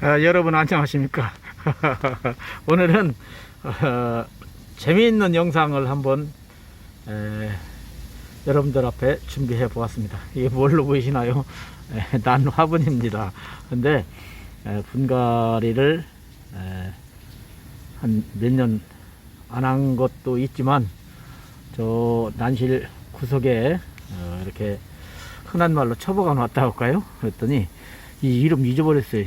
아, 여러분 안녕하십니까? 오늘은 어, 재미있는 영상을 한번 에, 여러분들 앞에 준비해 보았습니다. 이게 뭘로 보이시나요? 에, 난 화분입니다. 근데 에, 분갈이를 한 몇 년 안 한 것도 있지만 저 난실 구석에 어, 이렇게 흔한 말로 처박아 놨다 할까요? 그랬더니 이 이름 잊어버렸어요.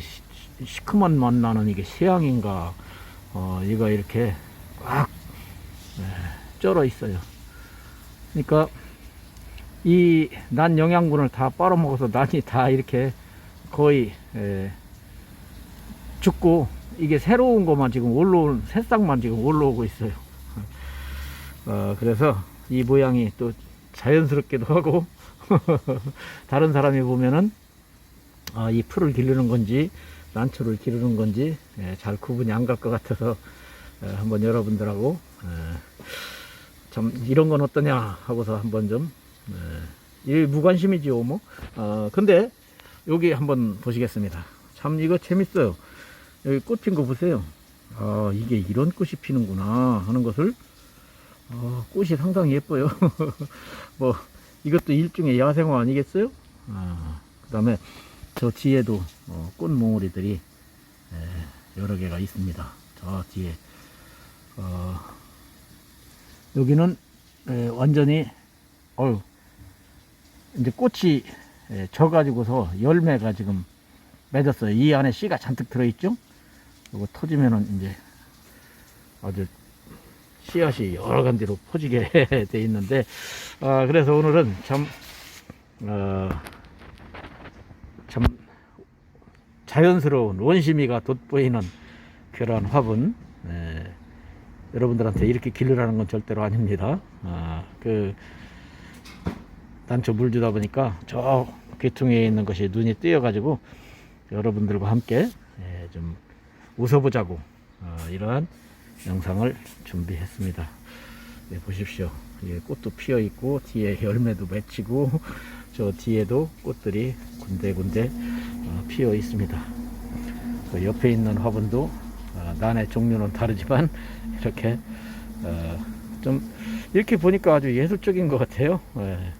시, 시커먼 맛 나는 이게 세양인가 어 이거 이렇게 꽉 에, 쩔어 있어요. 그러니까 이 난 영양분을 다 빨아먹어서 난이 다 이렇게 거의 에, 죽고 이게 새로운 것만 지금 올라온 새싹만 지금 올라오고 있어요. 어, 그래서 이 모양이 또 자연스럽기도 하고 다른 사람이 보면은 아, 이 풀을 기르는 건지 난초를 기르는 건지 예, 잘 구분이 안 갈 것 같아서 예, 한번 여러분들하고 예, 참 이런 건 어떠냐 하고서 한번 좀 무관심이지요 뭐? 어, 근데 여기 한번 보시겠습니다. 참 이거 재밌어요. 여기 꽃핀 거 보세요. 아 이게 이런 꽃이 피는구나 하는 것을 아, 꽃이 상당히 예뻐요. 뭐 이것도 일종의 야생화 아니겠어요? 아, 그 다음에 저 뒤에도 어, 꽃몽우리들이 에, 여러 개가 있습니다. 저 뒤에 어, 여기는 에, 완전히 어유 이제 꽃이 에, 져가지고서 열매가 지금 맺었어요. 이 안에 씨가 잔뜩 들어있죠. 이거 터지면은 이제 아주 씨앗이 여러 간데로 퍼지게 돼 있는데 아, 그래서 오늘은 참 어, 참 자연스러운 원심이가 돋보이는 그러한 화분 에, 여러분들한테 이렇게 기르라는 건 절대로 아닙니다. 아, 그 단초 물 주다 보니까 저 귀퉁이에 있는 것이 눈이 띄어가지고 여러분들과 함께 에, 좀 웃어보자고 어, 이러한 영상을 준비했습니다. 네, 보십시오. 예, 꽃도 피어 있고 뒤에 열매도 맺히고 저 뒤에도 꽃들이 군데군데 어, 피어 있습니다. 그 옆에 있는 화분도 어, 난의 종류는 다르지만 이렇게 어, 좀 이렇게 보니까 아주 예술적인 것 같아요. 예.